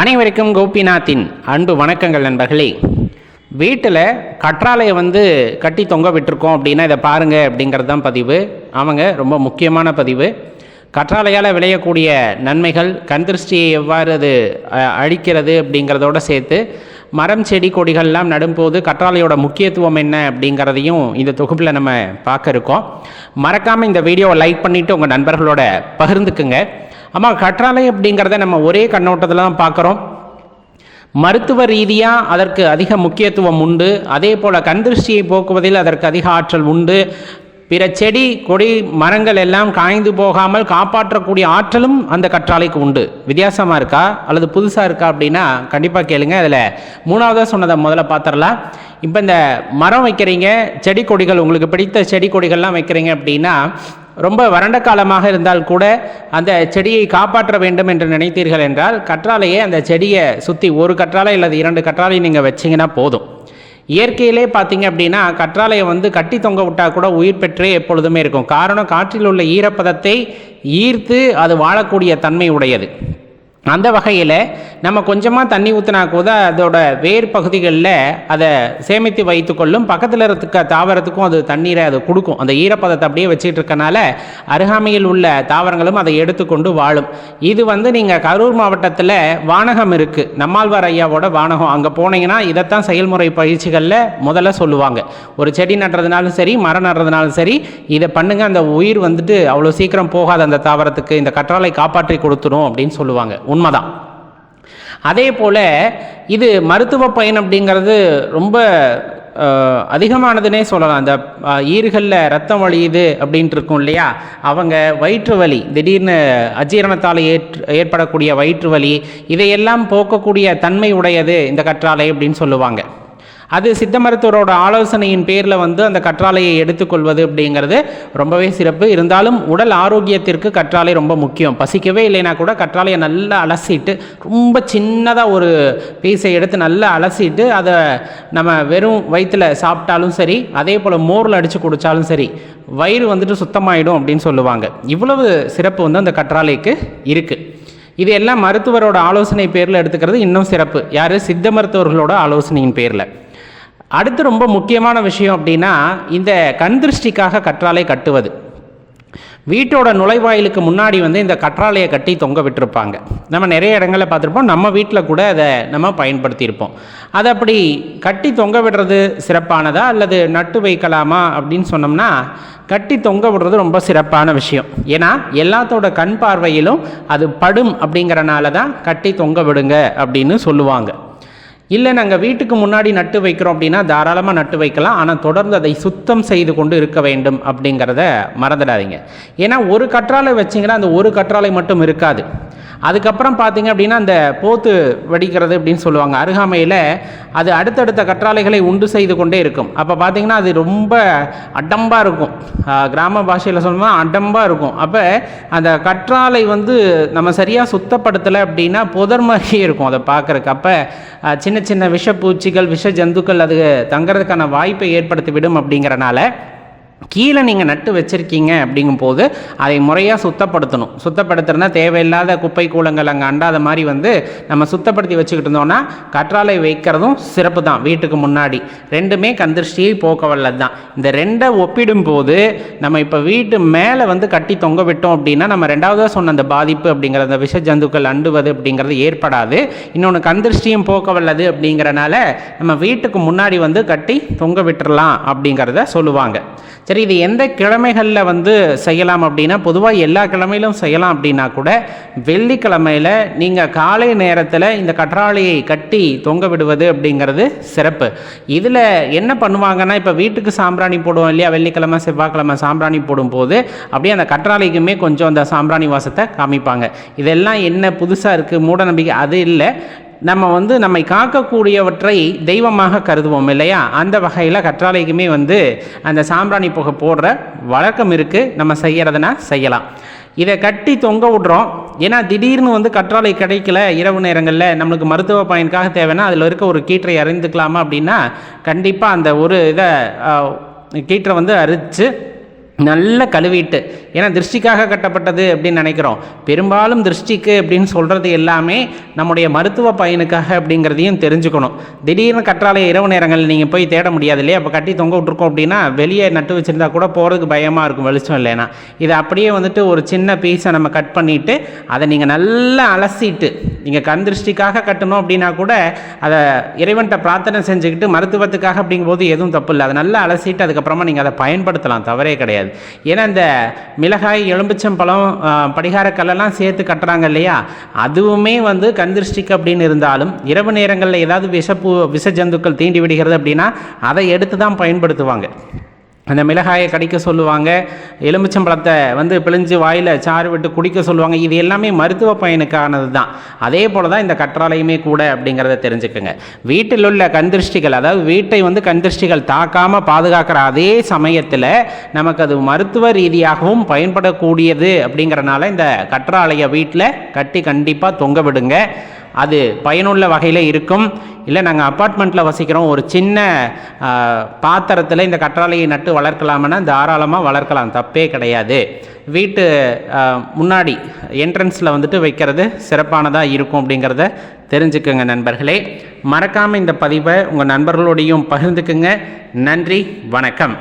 அனைவருக்கும் கோபிநாத்தின் அன்பு வணக்கங்கள் நண்பர்களே. வீட்டில் கற்றாழையை வந்து கட்டி தொங்க விட்டுருக்கோம் அப்படின்னா இதை பாருங்கள் அப்படிங்கிறது தான் பதிவு. அவங்க ரொம்ப முக்கியமான பதிவு. கற்றாழையால் விளையக்கூடிய நன்மைகள் கண் திருஷ்டியை எவ்வாறு அது அழிக்கிறது அப்படிங்கிறதோட சேர்த்து மரம் செடி கொடிகள்லாம் நடும்போது கற்றாழையோட முக்கியத்துவம் என்ன அப்படிங்கிறதையும் இந்த தொகுப்பில் நம்ம பார்க்க இருக்கோம். மறக்காமல் இந்த வீடியோவை லைக் பண்ணிவிட்டு உங்கள் நண்பர்களோட பகிர்ந்துக்குங்க. ஆமாம் கற்றாழை அப்படிங்கிறத நம்ம ஒரே கண்ணோட்டத்தில் தான் பார்க்குறோம். மருத்துவ ரீதியாக அதற்கு அதிக முக்கியத்துவம் உண்டு. அதே போல் கந்திருஷ்டியை போக்குவதில் அதற்கு அதிக ஆற்றல் உண்டு. பிற செடி கொடி மரங்கள் எல்லாம் காய்ந்து போகாமல் காப்பாற்றக்கூடிய ஆற்றலும் அந்த கற்றாழைக்கு உண்டு. வித்தியாசமாக இருக்கா? அல்லது புதுசாக இருக்கா அப்படின்னா கண்டிப்பாக கேளுங்க. அதில் மூணாவதாக சொன்னதை முதல்ல பார்த்துடலாம் இப்போ இந்த மரம் வைக்கிறீங்க செடி கொடிகள் உங்களுக்கு பிடித்த செடி கொடிகள்லாம் வைக்கிறீங்க அப்படின்னா ரொம்ப வறண்ட காலமாக இருந்தால் கூட அந்த செடியை காப்பாற்ற வேண்டும் என்று நினைத்தீர்கள் என்றால் கற்றாலையே அந்த செடியை சுற்றி ஒரு கற்றாலை அல்லது இரண்டு கற்றாலை நீங்கள் வச்சிங்கன்னா போதும். இயற்கையிலே பார்த்தீங்க அப்படின்னா கற்றாலையை வந்து கட்டி தொங்க விட்டால் கூட உயிர் பெற்றே எப்பொழுதுமே இருக்கும். காரணம் காற்றில் உள்ள ஈரப்பதத்தை ஈர்த்து அது வாழக்கூடிய தன்மை உடையது. அந்த வகையில் நம்ம கொஞ்சமாக தண்ணி ஊற்றினா கூட அதோட வேர் பகுதிகளில் அதை சேமித்து வைத்துக்கொள்ளும் பக்கத்தில் இருக்க தாவரத்துக்கும் அது தண்ணீரை அது கொடுக்கும். அந்த ஈரப்பதத்தை அப்படியே வச்சுட்டு இருக்கனால அருகாமையில் உள்ள தாவரங்களும் அதை எடுத்துக்கொண்டு வாழும். இது வந்து நீங்கள் கரூர் மாவட்டத்தில் வானகம் இருக்குது நம்மாழ்வார் ஐயாவோட வானகம். அங்கே போனீங்கன்னா இதைத்தான் செயல்முறை பயிற்சிகளில் முதல்ல சொல்லுவாங்க. ஒரு செடி நடுறதுனாலும் சரி மரம் நடுறதுனாலும் சரி இதை பண்ணுங்க. அந்த உயிர் வந்துட்டு அவ்வளோ சீக்கிரம் போகாது. அந்த தாவரத்துக்கு இந்த கற்றாழை காப்பாற்றி கொடுத்துரும் அப்படின்னு சொல்லுவாங்க. உண்மைதான். அதே போல் இது மருத்துவ பயன் அப்படிங்கிறது ரொம்ப அதிகமானதுன்னே சொல்லலாம். அந்த ஈறுகளில் ரத்தம் வழியுது அப்படின்ட்டு இருக்கும் இல்லையா? அவங்க வயிற்று வலி திடீர்னு அஜீரணத்தால் ஏற் ஏற்படக்கூடிய வயிற்று வலி இதையெல்லாம் போக்கக்கூடிய தன்மை உடையது இந்த கற்றாழை அப்படின்னு சொல்லுவாங்க. அது சித்த மருத்துவரோட ஆலோசனையின் பேரில் வந்து அந்த கற்றாழையை எடுத்துக்கொள்வது அப்படிங்கிறது ரொம்பவே சிறப்பு. இருந்தாலும் உடல் ஆரோக்கியத்திற்கு கற்றாழை ரொம்ப முக்கியம். பசிக்கவே இல்லைனா கூட கற்றாழையை நல்லா அலசிட்டு ரொம்ப சின்னதாக ஒரு பீஸை எடுத்து நல்லா அலசிட்டு அதை நம்ம வெறும் வயிற்றில் சாப்பிட்டாலும் சரி அதே போல் மோரில் அடித்து குடித்தாலும் சரி வயிறு வந்துட்டு சுத்தமாயிடும் அப்படின்னு சொல்லுவாங்க. இவ்வளவு சிறப்பு வந்து அந்த கற்றாழைக்கு இருக்குது இது எல்லாம் மருத்துவரோட ஆலோசனை பேரில் எடுத்துக்கிறது இன்னும் சிறப்பு. யார்? சித்த மருத்துவர்களோட ஆலோசனையின் பேரில். அடுத்து ரொம்ப முக்கியமான விஷயம் அப்படின்னா இந்த கண் திருஷ்டிக்காக கற்றாலை கட்டுவது. வீட்டோட நுழைவாயிலுக்கு முன்னாடி வந்து இந்த கற்றாழையை கட்டி தொங்க விட்டுருப்பாங்க. நம்ம நிறைய இடங்களில் பார்த்துருப்போம். நம்ம வீட்டில் கூட அதை நம்ம பயன்படுத்தியிருப்போம். அதை அப்படி கட்டி தொங்க விடுறது சிறப்பானதா? அல்லது நட்டு வைக்கலாமா அப்படின்னு சொன்னோம்னா கட்டி தொங்க விடுறது ரொம்ப சிறப்பான விஷயம். ஏன்னா எல்லாத்தோட கண் பார்வையிலும் அது படும் அப்படிங்கிறனால தான் கட்டி தொங்க விடுங்க அப்படின்னு சொல்லுவாங்க. இல்லை நாங்கள் வீட்டுக்கு முன்னாடி நட்டு வைக்கிறோம் அப்படின்னா தாராளமாக நட்டு வைக்கலாம். ஆனால் தொடர்ந்து அதை சுத்தம் செய்து கொண்டு இருக்க வேண்டும் அப்படிங்கிறத மறந்துடாதீங்க. ஏன்னா ஒரு கற்றாழை வச்சிங்கன்னா அந்த ஒரு கற்றாழை மட்டும் இருக்காது. அதுக்கப்புறம் பார்த்தீங்க அப்படின்னா அந்த போத்து வெடிக்கிறது அப்படின்னு சொல்லுவாங்க. அருகாமையில் அது அடுத்தடுத்த கற்றாலைகளை உண்டு செய்து கொண்டே இருக்கும். அப்போ பார்த்தீங்கன்னா அது ரொம்ப அடம்பாக இருக்கும். கிராம பாஷையில் சொல்லணும்னா அடம்பாக இருக்கும். அப்போ அந்த கற்றாழை வந்து நம்ம சரியாக சுத்தப்படுத்தலை அப்படின்னா புதர் மாதிரியே இருக்கும் அதை பார்க்குறக்கு அப்போ சின்ன சின்ன விஷப்பூச்சிகள் விஷ ஜந்துக்கள் அது தங்குறதுக்கான வாய்ப்பை ஏற்படுத்தி விடும் அப்படிங்கிறனால கீழே நீங்கள் நட்டு வச்சுருக்கீங்க அப்படிங்கும்போது அதை முறையாக சுத்தப்படுத்தணும். சுத்தப்படுத்துறதுனா தேவையில்லாத குப்பை கூலங்கள் அங்கே அண்டாத மாதிரி வந்து நம்ம சுத்தப்படுத்தி வச்சுக்கிட்டு இருந்தோம்னா கற்றாழை வைக்கிறதும் சிறப்பு தான் வீட்டுக்கு முன்னாடி. ரெண்டுமே கந்திருஷ்டியை போக்க வல்லது தான். இந்த ரெண்டை ஒப்பிடும்போது நம்ம இப்போ வீட்டு மேலே வந்து கட்டி தொங்க விட்டோம் அப்படின்னா நம்ம ரெண்டாவதாக சொன்ன அந்த பாதிப்பு அப்படிங்கிற அந்த விஷ ஜந்துக்கள் அண்டுவது அப்படிங்கிறது ஏற்படாது. இன்னொன்று கந்திருஷ்டியும் போக்க வல்லது அப்படிங்கிறனால நம்ம வீட்டுக்கு முன்னாடி வந்து கட்டி தொங்க விட்டுறலாம் அப்படிங்கிறத சொல்லுவாங்க. சரி இது எந்த கிழமைகளில் வந்து செய்யலாம் அப்படின்னா பொதுவாக எல்லா கிழமையிலும் செய்யலாம் அப்படின்னா கூட வெள்ளிக்கிழமையில் நீங்கள் காலை நேரத்தில் இந்த கற்றாழையை கட்டி தொங்க விடுவது அப்படிங்கிறது சிறப்பு. இதில் என்ன பண்ணுவாங்கன்னா இப்போ வீட்டுக்கு சாம்பிராணி போடுவோம் இல்லையா? வெள்ளிக்கிழமை செவ்வாய்க்கிழமை சாம்பிராணி போடும்போது அப்படியே அந்த கற்றாழைக்குமே கொஞ்சம் அந்த சாம்பிராணி வாசத்தை காமிப்பாங்க. இதெல்லாம் என்ன புதுசாக இருக்குது மூட நம்பிக்கை அது இல்லை. நம்ம வந்து நம்மை காக்கக்கூடியவற்றை தெய்வமாக கருதுவோம் இல்லையா? அந்த வகையில் கற்றாலைக்குமே வந்து அந்த சாம்பிராணி புகை போடுற வழக்கம் இருக்குது நம்ம செய்கிறதுனா செய்யலாம். இதை கட்டி தொங்க விடுறோம். ஏன்னா திடீர்னு வந்து கற்றாழை கிடைக்கல இரவு நேரங்களில் நம்மளுக்கு மருத்துவ பயனுக்காக தேவைன்னா அதில் இருக்க ஒரு கீற்றை அறிந்துக்கலாமா அப்படின்னா கண்டிப்பாக அந்த ஒரு இதை கீற்றை வந்து அரித்து நல்ல கழுவிட்டு. ஏன்னா திருஷ்டிக்காக கட்டப்பட்டது அப்படின்னு நினைக்கிறோம். பெரும்பாலும் திருஷ்டிக்கு அப்படின்னு சொல்கிறது எல்லாமே நம்முடைய மருத்துவ பயனுக்காக அப்படிங்கிறதையும் தெரிஞ்சுக்கணும். திடீர்னு கற்றாழைய இரவு நேரங்கள் நீங்கள் போய் தேட முடியாது இல்லையா? அப்போ கட்டி தொங்க விட்ருக்கோம் அப்படின்னா வெளியே நட்டு வச்சுருந்தா கூட போகிறதுக்கு பயமாக இருக்கும் வெளிச்சம் இல்லைன்னா. இதை அப்படியே வந்துட்டு ஒரு சின்ன பீஸை நம்ம கட் பண்ணிவிட்டு அதை நீங்கள் நல்லா அலசிட்டு நீங்கள் கண் திருஷ்டிக்காக கட்டணும் அப்படின்னா கூட அதை இறைவன்கிட்ட பிரார்த்தனை செஞ்சுக்கிட்டு மருத்துவத்துக்காக அப்படிங்கும்போது எதுவும் தப்பு இல்லை. அதை நல்லா அலசிட்டு அதுக்கப்புறமா நீங்கள் அதை பயன்படுத்தலாம். தவறே கிடையாது. ஏன்னா இந்த மிளகாய் எலும்பிச்சம்பழம் படிகார கல்லெல்லாம் சேர்த்து கட்டுறாங்க இல்லையா? அதுவுமே வந்து கந்திருஷ்டிக்கு அப்படின்னு இருந்தாலும் இரவு நேரங்களில் ஏதாவது விஷப்பூ விஷ ஜந்துக்கள் தீண்டி விடுகிறது அப்படின்னா அதை எடுத்து தான் பயன்படுத்துவாங்க. அந்த மிளகாயை கடிக்க சொல்லுவாங்க. எலுமிச்சம்பழத்தை வந்து பிழிஞ்சு வாயில் சாறு விட்டு குடிக்க சொல்லுவாங்க. இது எல்லாமே மருத்துவ பயனுக்கானது தான் அதே போல் தான் இந்த கற்றாழையுமே கூட அப்படிங்கிறத தெரிஞ்சுக்கோங்க. வீட்டில் உள்ள கந்திருஷ்டிகள் அதாவது வீட்டை வந்து கந்திருஷ்டிகள் தாக்காமல் பாதுகாக்கிற அதே சமயத்தில் நமக்கு அது மருத்துவ ரீதியாகவும் பயன்படக்கூடியது அப்படிங்கிறனால இந்த கற்றாழையை வீட்டில் கட்டி கண்டிப்பாக தொங்க விடுங்க. அது பயனுள்ள வகையில் இருக்கும். இல்லை நாங்கள் அப்பார்ட்மெண்ட்டில் வசிக்கிறோம். ஒரு சின்ன பாத்திரத்தில் இந்த கற்றாழையை நட்டு வளர்க்கலாம்னா தாராளமாக வளர்க்கலாம். தப்பே கிடையாது. வீட்டு முன்னாடி என்ட்ரன்ஸில் வந்துட்டு வைக்கிறது சிறப்பானதாக இருக்கும் அப்படிங்கிறத தெரிஞ்சுக்கோங்க நண்பர்களே. மறக்காமல் இந்த பதிவை உங்கள் நண்பர்களோடையும் பகிர்ந்துக்குங்க. நன்றி வணக்கம்.